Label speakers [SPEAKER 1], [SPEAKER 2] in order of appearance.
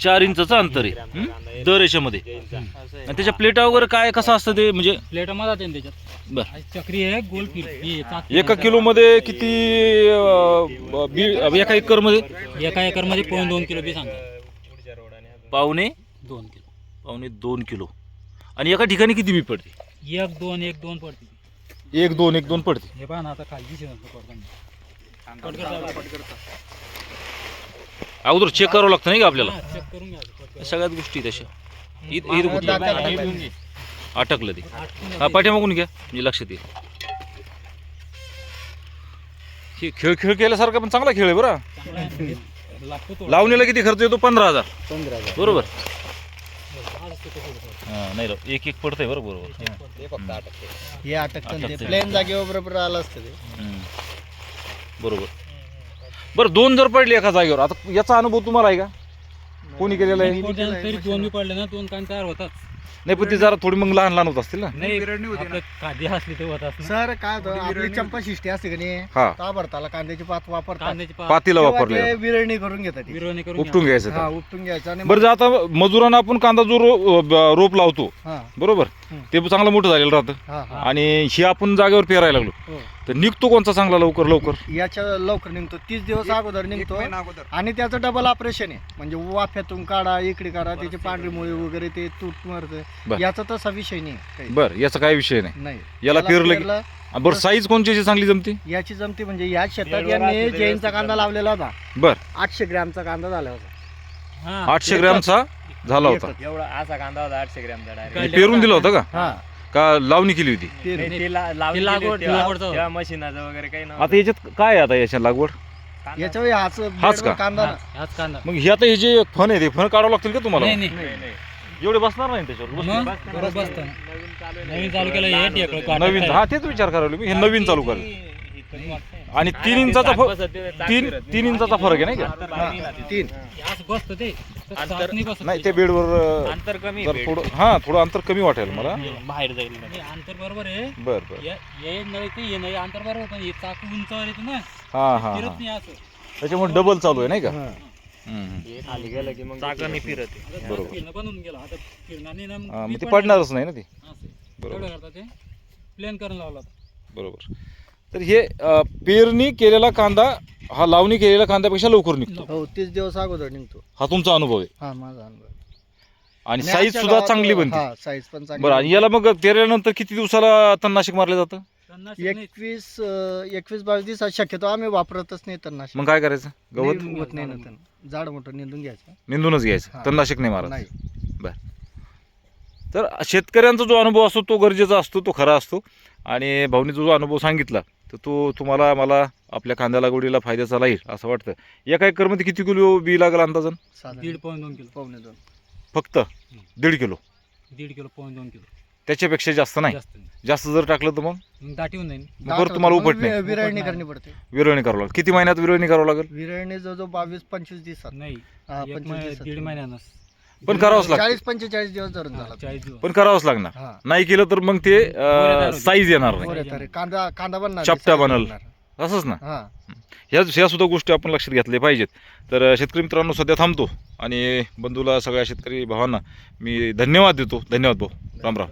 [SPEAKER 1] चार इंचाचं अंतर आहे. हं? दर याच्यामध्ये आणि त्याच्या प्लेटा वगैरे काय कसं असतं ते म्हणजे?
[SPEAKER 2] प्लेटमध्ये जाते ना त्याच्यात.
[SPEAKER 1] बर.
[SPEAKER 2] चक्री आहे गोल फिर ही चाक
[SPEAKER 1] एका किलो मध्ये किती अं, बी एका एकरमध्ये
[SPEAKER 2] एका एकरमध्ये पाऊन दोन किलो बी सांगतात
[SPEAKER 1] पावणे?
[SPEAKER 2] दोन किलो.
[SPEAKER 1] पावणे दोन किलो. आणि एका ठिकाणी किती बी पडते?
[SPEAKER 2] एक दोन एक दोन पडते.
[SPEAKER 1] एक दोन एक दोन पडते.
[SPEAKER 2] हे पहा ना आता खाली पडताना.
[SPEAKER 1] अगोदर चेक करावं लागतं नाही का आपल्याला?
[SPEAKER 2] करून.
[SPEAKER 1] सगळ्यात गोष्टी तशा इथं कुठलं?
[SPEAKER 2] हे.
[SPEAKER 1] अटकलं ते हा. पाठीमागून घ्या म्हणजे लक्षात येईल हे खेळ खेळ केल्यासारखा पण चांगला खेळ आहे बरं. लावणीला किती खर्च येतो पंधरा हजार
[SPEAKER 3] पंधरा हजार
[SPEAKER 1] बरोबर. हा, नाही एक एक पडतंय बरं बरोबर.
[SPEAKER 3] हे अटकतं ते
[SPEAKER 1] अटकतं.
[SPEAKER 3] प्लेन जागेवर बरोबर आलं असतं ते.
[SPEAKER 1] बरोबर बरं दोन जर पडले एका जागेवर आता याचा अनुभव तुम्हाला आहे का कोणी केलेला आहे?
[SPEAKER 2] तरी दोन बी पडले ना दोन कान तयार होतात.
[SPEAKER 1] नाही पण ते जरा थोडी मग लहान लहान होत असतील ना?
[SPEAKER 2] नाही आपलं खादी असली.
[SPEAKER 3] सर काय होतं आपली चंपा शिष्टी असते का नाही?
[SPEAKER 1] हा.
[SPEAKER 3] ताबडताला कांद्याची पात वापरतात.
[SPEAKER 2] कांद्याची
[SPEAKER 1] पातीला
[SPEAKER 3] तेव्हा
[SPEAKER 1] वापरले
[SPEAKER 3] ते विरळणी करून घेतात ते.
[SPEAKER 2] विरवणी करून
[SPEAKER 1] उपटून घ्यायचं
[SPEAKER 3] हा
[SPEAKER 1] ते.
[SPEAKER 3] उपटून घ्यायचं आणि
[SPEAKER 1] बरं जर आता मजुरांना आपण कांदा जो रो- ब- रोप लावतो
[SPEAKER 3] हा.
[SPEAKER 1] बरोबर. ते चांगलं मोठं झालेलं राहतं.
[SPEAKER 3] हा हा.
[SPEAKER 1] आणि हे आपण जागेवर पेरायला लागलो.
[SPEAKER 3] हो.
[SPEAKER 1] तर निघतो कोणता चांगला लवकर लवकर?
[SPEAKER 3] याच्या लवकर निघतो. तीस दिवस अगोदर निघतो. आणि त्याचं डबल ऑपरेशन आहे. म्हणजे वाफ्यातून काढा इकडे काढा त्याची पांढरी मुळी वगैरे ते तूट मरतं.
[SPEAKER 1] बर.
[SPEAKER 3] याचा तसा विषय नाही काही.
[SPEAKER 1] बर याचा काय विषय नाही?
[SPEAKER 3] नाही.
[SPEAKER 1] याला पेरलं की-
[SPEAKER 3] पेरलं,
[SPEAKER 1] आणि बरं साईज कोणची अशी चांगली जमती?
[SPEAKER 3] याची जमती म्हणजे या शेतात यांनी जैनचा कांदा लावलेला होता.
[SPEAKER 1] बर.
[SPEAKER 3] आठशे ग्रॅमचा कांदा झाला होता.
[SPEAKER 2] हा.
[SPEAKER 1] आठशे ग्रॅमचा झाला होता.
[SPEAKER 4] एवढा असा कांदा होता आठशे ग्रॅमचा
[SPEAKER 1] हे
[SPEAKER 4] डायरेक्ट
[SPEAKER 1] पेरून दिलं होतं का?
[SPEAKER 3] हा.
[SPEAKER 1] का लावणी केली होती
[SPEAKER 3] पेरू.
[SPEAKER 4] ते ला- लावणी
[SPEAKER 2] ते लागवड-
[SPEAKER 4] केली तेव्हा-
[SPEAKER 2] लागवडचं होतं.
[SPEAKER 4] तेव्हा मशीनाचं वगैरे काही
[SPEAKER 1] आता
[SPEAKER 4] नव्हतं
[SPEAKER 1] याच्यात काय आहे आता याच्या लागवड
[SPEAKER 4] कांदा-
[SPEAKER 3] याच्या हाच
[SPEAKER 1] हाच का?
[SPEAKER 3] कांदा ना.
[SPEAKER 2] हा, हाच कांदा
[SPEAKER 1] मग हे आता हे जे फन आहे ते फन काढावं लागतील का तुम्हाला
[SPEAKER 2] नाही नाही
[SPEAKER 4] नाही, नाही.
[SPEAKER 1] एवढे बसणार नाही त्याच्यावर बसतील.
[SPEAKER 2] मग बरोबर बसतं.
[SPEAKER 4] नवीन चालू.
[SPEAKER 2] नवीन केलं हे टेकडं
[SPEAKER 1] नवीन? हा तेच विचार करायला मी हे नवीन चालू करेल. आणि तीन इंचाचा तीन. तीन इंचाचा फरक आहे नाही का
[SPEAKER 3] तीन
[SPEAKER 2] नाही बसत
[SPEAKER 1] नाही
[SPEAKER 2] ते.
[SPEAKER 1] त्या बेडवर
[SPEAKER 4] अंतर कमी
[SPEAKER 1] जर थोडं हा थोडं अंतर कमी वाटेल मला
[SPEAKER 4] बाहेर जाईल
[SPEAKER 2] अंतर बरोबर आहे
[SPEAKER 1] बर बर
[SPEAKER 2] हे हे नाही ते हे नाही अंतर बरोबर पण हे चाक उंचावर येतं ना
[SPEAKER 1] हा हा
[SPEAKER 2] फिरत
[SPEAKER 1] हा
[SPEAKER 2] नाही असं
[SPEAKER 1] त्याच्यामुळे डबल चालू आहे नाही का
[SPEAKER 3] हा.
[SPEAKER 1] हम्म, हम्म.
[SPEAKER 4] हे खाली गेलं की मग चाकाने फिरत.
[SPEAKER 2] आता
[SPEAKER 1] बरोबर.
[SPEAKER 2] फिरणं बंद होऊन गेलं आता फिरणार नाही ना
[SPEAKER 1] हा,
[SPEAKER 2] मी
[SPEAKER 1] मग ते
[SPEAKER 2] पडणार.
[SPEAKER 1] पडणारच नाही ना ते. बरोबर.
[SPEAKER 2] एवढं ते प्लेन करून लावला.
[SPEAKER 1] बरोबर तर हे अं, पेरणी केलेला कांदा हा लावणी केलेल्या कांद्यापेक्षा लवकर निघतो.
[SPEAKER 3] हो तीस दिवस अगोदर निघतो.
[SPEAKER 1] हा तुमचा अनुभव आहे?
[SPEAKER 3] हा माझा अनुभव
[SPEAKER 1] आणि
[SPEAKER 3] आणि
[SPEAKER 1] साईज
[SPEAKER 3] आमच्या
[SPEAKER 1] सुद्धा
[SPEAKER 3] गावात-
[SPEAKER 1] चांगली बनते.
[SPEAKER 3] हा साईज पण चांगली
[SPEAKER 1] बरं आणि याला मग पेरल्यानंतर किती दिवसाला तणनाशक मारलं जातं?
[SPEAKER 3] एकवीस अं, एकवीस बावीस दिवसात शक्यतो आम्ही वापरतच नाही तणनाशक.
[SPEAKER 1] मग काय करायचं? गवत?
[SPEAKER 3] नाही, होत नाही ना तण. झाड मोठं निंदून घ्यायचं.
[SPEAKER 1] निंदूनच घ्यायचं.
[SPEAKER 3] हा.
[SPEAKER 1] तणनाशक नाही मारायचं
[SPEAKER 3] नाही.
[SPEAKER 1] बर. तर शेतकऱ्यांचा जो अनुभव असतो तो गरजेचा असतो तो खरा असतो. आणि भाऊनीचा जो अनुभव सांगितला तर तो तुम्हाला मला आपल्या कांद्या लागवडीला फायद्याचा राहील असं वाटतं. एका एकरमध्ये किती किलो बी लागेल अंदाजन?
[SPEAKER 2] दीड पाऊन दोन किलो
[SPEAKER 3] पावणे दोन.
[SPEAKER 1] फक्त दीड किलो?
[SPEAKER 2] दीड किलो पाऊन दोन किलो.
[SPEAKER 1] त्याच्यापेक्षा जास्त नाही?
[SPEAKER 2] जास्त नाही.
[SPEAKER 1] जास्त जर टाकलं तर मग?
[SPEAKER 2] दाटी होऊन जाईल
[SPEAKER 1] परत तुम्हाला उपट नाही.
[SPEAKER 3] विरळणी करणी
[SPEAKER 2] नाही.
[SPEAKER 3] पडते.
[SPEAKER 1] विरळणी करावं लागेल. किती महिन्यात विरळणी करावं लागेल?
[SPEAKER 3] विरळणी जवळजवळ बावीस पंचवीस दिवसात.
[SPEAKER 2] नाही.
[SPEAKER 3] हा,
[SPEAKER 2] एक
[SPEAKER 3] पंचवीस
[SPEAKER 2] महि-
[SPEAKER 3] दिवसात.
[SPEAKER 2] दीड महिन्यानंच.
[SPEAKER 1] पण करावंच लागतं.
[SPEAKER 3] चाळीस पंचेचाळीस दिवस धरून
[SPEAKER 2] हा,
[SPEAKER 3] झाला.
[SPEAKER 2] चाळीस दिवस.
[SPEAKER 1] पण करावंच लागणार.
[SPEAKER 3] हा.
[SPEAKER 1] नाही केलं तर मग ते. साईज येणार नाही.
[SPEAKER 3] बरं तर कांदा कांदा बनणार
[SPEAKER 1] चपटा बनल.
[SPEAKER 3] बनणार.
[SPEAKER 1] असंच ना?
[SPEAKER 3] हा.
[SPEAKER 1] ह्या ह्या सुद्धा गोष्टी आपण लक्षात घेतल्या पाहिजेत. तर अ, शेतकरी मित्रांनो सध्या थांबतो आणि बंधूला सगळ्या शेतकरी भावांना मी धन्यवाद देतो. धन्यवाद भाऊ. राम राम.